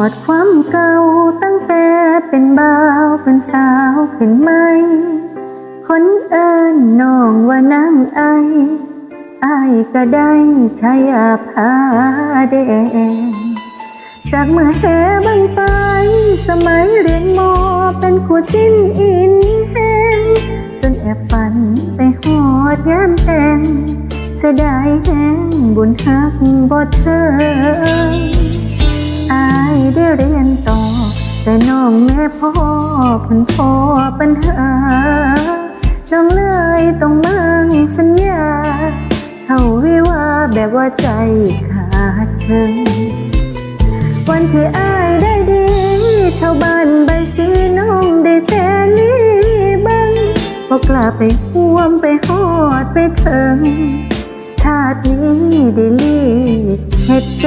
อดความเก่าตั้งแต่เป็นบ่าวเป็นสาวขึ้นไหม คนเอิญน้องว่านางไออายก็ได้ใช้อาภาแดง จากเมื่อแห่บังไฟสมัยเรียนมอเป็นคู่จิ้นอินแห้งจนแอบฝันไปหอดงานแต่งเสียดายแห้งบุญฮักบ่เธอ เพิ่นพอปัญหา น้องเลยต้องมั่งสัญญา เข้าวิวาแบบว่าใจขาดเธอวันที่อายได้ดี ชาวบ้านใบสีน้องได้แต่นี้บังบอกกล้าไปห่วมไปหอดไปเถึงชาตินี้ได้ลีเฮ็ดใจ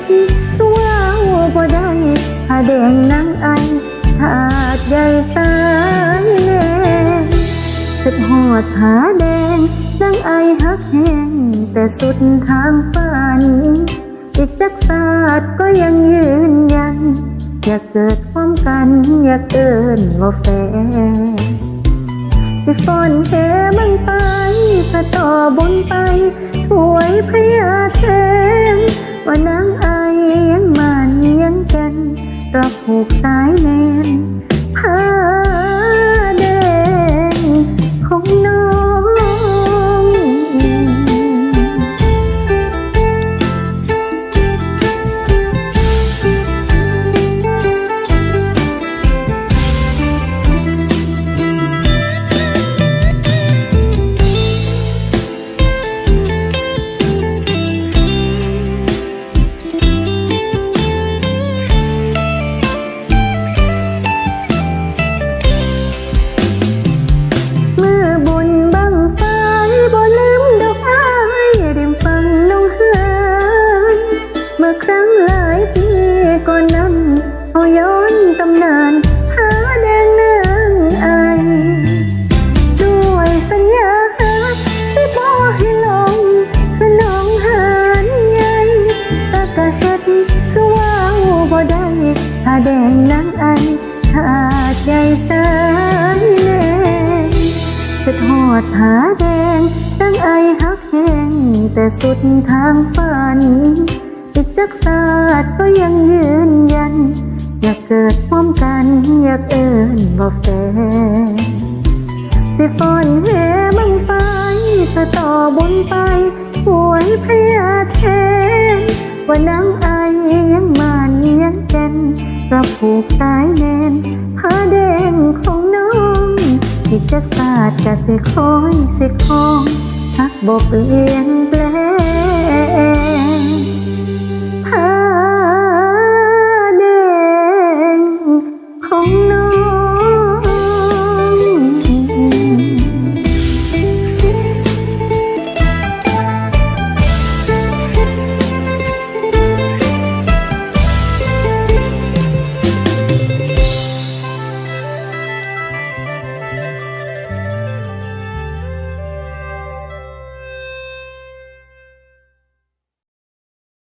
ดตัวว่าบ่ได้หาแดงนางไอขาดใหญ่สายแน่คิดหอดผาแดงนางไอฮักแห้งแต่สุดทางฝัน อีกจักศาสตร์ก็ยังยืนยัน อยากเกิดความกัน อยากเอินว่าแฟสิฝนเทบังไฟพระต่อบนไปถวยพญาแทนว่านาง ผูกสายแนน แต่สุดทางฝัน อีกจักศาสตร์ก็ยังยืนยัน อยากเกิดพร้อมกันอยากเอินว่าแฟสิฝนแห่บังไฟจะต่อบนไปหวยพญาแทนว่านางไอยังมันยังแก่นรับผูกสายแนนผ้าแดงของน้องอีกจักศาสตร์กะสิคอยสิคองฮักบกเปลี่ยนแป